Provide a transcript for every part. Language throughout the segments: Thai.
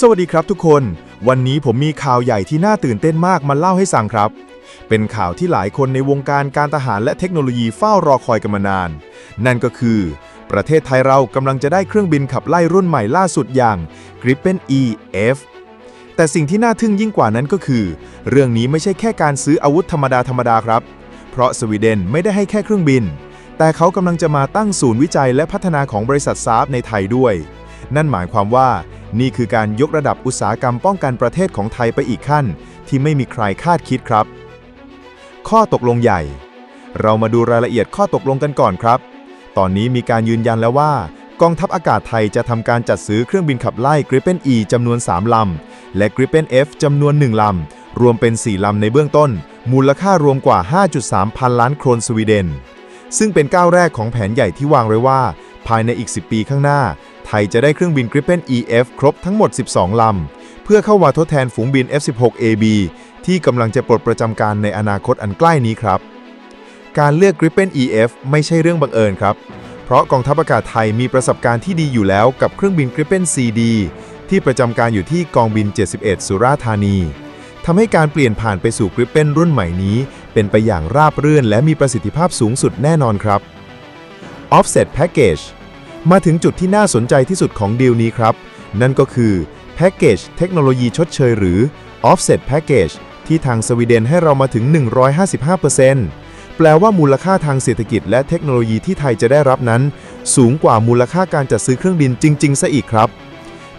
สวัสดีครับทุกคน วันนี้ผมมีข่าวใหญ่ที่น่าตื่นเต้นมากมาเล่าให้ฟังครับ เป็นข่าวที่หลายคนในวงการการทหารและเทคโนโลยีเฝ้ารอคอยกันมานาน นั่นก็คือ ประเทศไทยเรากำลังจะได้เครื่องบินขับไล่รุ่นใหม่ล่าสุดอย่าง Gripen E-F แต่สิ่งที่น่าทึ่งยิ่งกว่านั้นก็คือ เรื่องนี้ไม่ใช่แค่การซื้ออาวุธธรรมดาธรรมดาครับ เพราะสวีเดนไม่ได้ให้แค่เครื่องบิน แต่เขากำลังจะมาตั้งศูนย์วิจัยและพัฒนาของบริษัทซาฟในไทยด้วย นั่นหมายความว่า นี่คือการยกระดับอุตสาหกรรมป้องกันประเทศของไทยไปอีกขั้น ที่ไม่มีใครคาดคิดครับ ข้อตกลงใหญ่ เรามาดูรายละเอียดข้อตกลงกันก่อนครับ ตอนนี้มีการยืนยันแล้วว่า กองทัพอากาศไทยจะทำการจัดซื้อเครื่องบินขับไล่ Gripen E จำนวน 3 ลำ และ Gripen F จำนวน 1 ลำ รวมเป็น 4 ลำในเบื้องต้น มูลค่ารวมกว่า 5.3 พันล้านโครนสวีเดน ซึ่งเป็นก้าวแรกของแผนใหญ่ที่วางไว้ว่า ภายในอีก 10 ปีข้างหน้า ทยจะได้เครื่องบิน Gripen EF ครบทั้งหมด 12 ลำ เพื่อเข้ามาทดแทนฝูงบิน F-16AB ที่กำลังจะปลดประจำการในอนาคตอันใกล้นี้ครับ การเลือก Gripen EF ไม่ใช่เรื่องบังเอิญครับ เพราะกองทัพอากาศไทยมีประสบการณ์ที่ดีอยู่แล้วกับเครื่องบิน Gripen CD ที่ประจำการอยู่ที่กองบิน 71 สุราษฎร์ธานีทำให้การเปลี่ยนผ่านไปสู่ Gripen รุ่นใหม่นี้ เป็นไปอย่างราบรื่นและมีประสิทธิภาพสูงสุดแน่นอนครับ Offset Package มาถึงจุดที่น่าสนใจที่สุดของดีลนี้ครับ นั่นก็คือ Package เทคโนโลยีชดเชยหรือ Offset Package ที่ทางสวีเดนให้เรามาถึง 155%แปลว่ามูลค่าทางเศรษฐกิจและเทคโนโลยีที่ไทยจะได้รับนั้น สูงกว่ามูลค่าการจัดซื้อเครื่องบินจริง ๆ ซะอีกครับ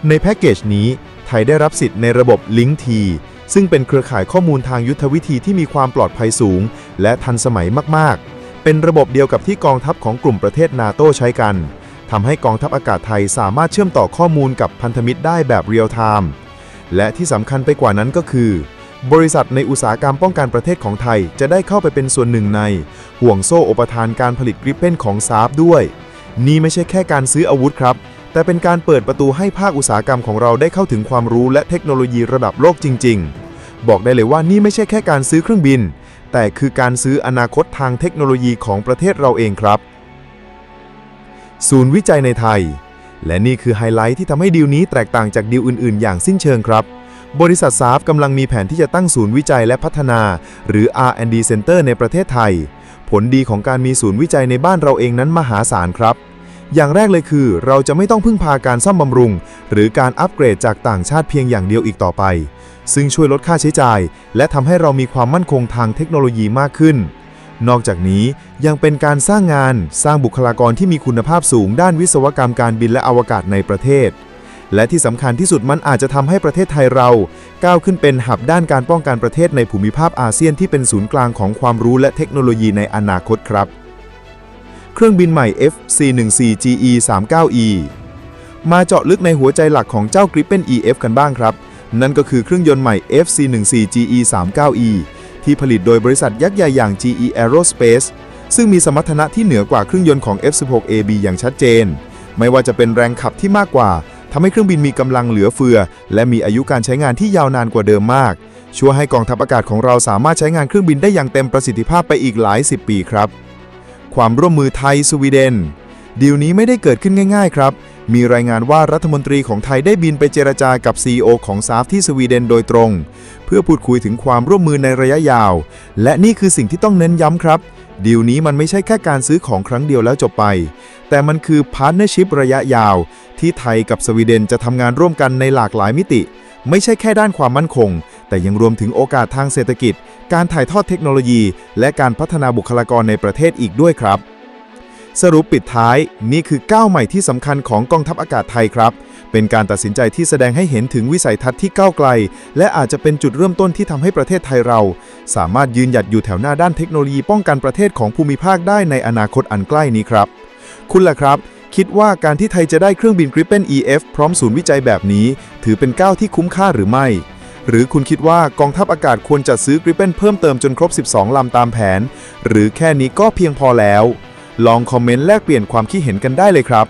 ในแพ็กเกจนี้ ไทยได้รับสิทธิ์ในระบบ Link T ซึ่งเป็นเครือข่ายข้อมูลทางยุทธวิธีที่มีความปลอดภัยสูง และทันสมัยมากๆ เป็นระบบเดียวกับที่กองทัพของกลุ่มประเทศนาโตใช้กัน ทำให้กองทัพอากาศไทยสามารถเชื่อมต่อข้อมูลกับพันธมิตรได้แบบเรียลไทม์และที่สำคัญไปกว่านั้นก็คือ บริษัทในอุตสาหกรรมป้องกันประเทศของไทยจะได้เข้าไปเป็นส่วนหนึ่งใน ห่วงโซ่อุปทานการผลิตกริปเพนของซาฟด้วย นี่ไม่ใช่แค่การซื้ออาวุธครับ แต่เป็นการเปิดประตูให้ภาคอุตสาหกรรมของเราได้เข้าถึงความรู้และเทคโนโลยีระดับโลกจริง ๆ บอกได้เลยว่านี่ไม่ใช่แค่การซื้อเครื่องบิน แต่คือการซื้ออนาคตทางเทคโนโลยีของประเทศเราเองครับ ศูนย์วิจัยในไทย และนี่คือไฮไลท์ที่ทำให้ดีลนี้แตกต่างจากดีลอื่น ๆ อย่างสิ้นเชิงครับ บริษัทซาฟกำลังมีแผนที่จะตั้งศูนย์วิจัยและพัฒนา หรือ R&D Center ในประเทศไทย ผลดีของการมีศูนย์วิจัยในบ้านเราเองนั้นมหาศาลครับอย่างแรกเลยคือ เราจะไม่ต้องพึ่งพาการซ่อมบำรุง หรือการอัปเกรดจากต่างชาติเพียงอย่างเดียวอีกต่อไป ซึ่งช่วยลดค่าใช้จ่าย และทำให้เรามีความมั่นคงทางเทคโนโลยีมากขึ้น นอกจากนี้ยังเป็นการสร้างงานสร้างบุคลากรที่มีคุณภาพสูงด้านวิศวกรรมการบินและอวกาศในประเทศ และที่สำคัญที่สุดมันอาจจะทำให้ประเทศไทยเราก้าวขึ้นเป็นหับด้านการป้องกันประเทศในภูมิภาคอาเซียนที่เป็นศูนย์กลางของความรู้และเทคโนโลยีในอนาคตครับ เครื่องบินใหม่ FC-14 GE 39E มาเจาะลึกในหัวใจหลักของเจ้า Gripen EF กันบ้างครับ นั่นก็คือเครื่องยนต์ใหม่ FC-14 GE 39E ที่ผลิตโดยบริษัทยักษ์ใหญ่อย่าง GE Aerospace ซึ่งมีสมรรถนะที่เหนือกว่าเครื่องยนต์ของ F16AB อย่างชัดเจน ไม่ว่าจะเป็นแรงขับที่มากกว่าทำให้เครื่องบินมีกำลังเหลือเฟือ และมีอายุการใช้งานที่ยาวนานกว่าเดิมมาก ช่วยให้กองทัพอากาศของเราสามารถใช้งานเครื่องบินได้อย่างเต็มประสิทธิภาพไปอีกหลายสิบปีครับ ความร่วมมือไทยสวีเดนดีลนี้ไม่ได้เกิดขึ้นง่าย ๆ ครับ มีรายงานว่ารัฐมนตรีของไทยได้บินไปเจรจากับ CEO ของซาฟที่สวีเดนโดยตรง เพื่อพูดคุยถึงความร่วมมือในระยะยาว และนี่คือสิ่งที่ต้องเน้นย้ำครับดีลนี้มันไม่ใช่แค่การซื้อของครั้งเดียวแล้วจบไป แต่มันคือพาร์ n เนอร์ชิพระยะยาว ที่ไทยกับสวีเดนจะทำงานร่วมกันในหลากหลายมิติ ไม่ใช่แค่ด้านความมั่นคง แต่ยังรวมถึงโอกาสทางเศรษฐกิจ การถ่ายทอดเทคโนโลยี และการพัฒนาบุคลากรในประเทศอีกด้วยครับ สรุปปิดท้ายนี่คือก้าวใหม่ที่สำคัญของกองทัพอากาศไทยครับ เป็นการตัดสินใจที่แสดงให้เห็นถึงวิสัยทัศน์ที่ก้าวไกล และอาจจะเป็นจุดเริ่มต้นที่ทำให้ประเทศไทยเรา สามารถยืนหยัดอยู่แถวหน้าด้านเทคโนโลยีป้องกันประเทศของภูมิภาคได้ในอนาคตอันใกล้นี้ครับ คุณล่ะครับ คิดว่าการที่ไทยจะได้เครื่องบิน Gripen EF พร้อมศูนย์วิจัยแบบนี้ ถือเป็นก้าวที่คุ้มค่าหรือไม่หรือคุณคิดว่ากองทัพอากาศควรจัดซื้อ Gripen เพิ่มเติมจนครบ 12 ลำตามแผน หรือแค่นี้ก็เพียงพอแล้ว ลองคอมเมนต์แลกเปลี่ยนความคิดเห็นกันได้เลยครับ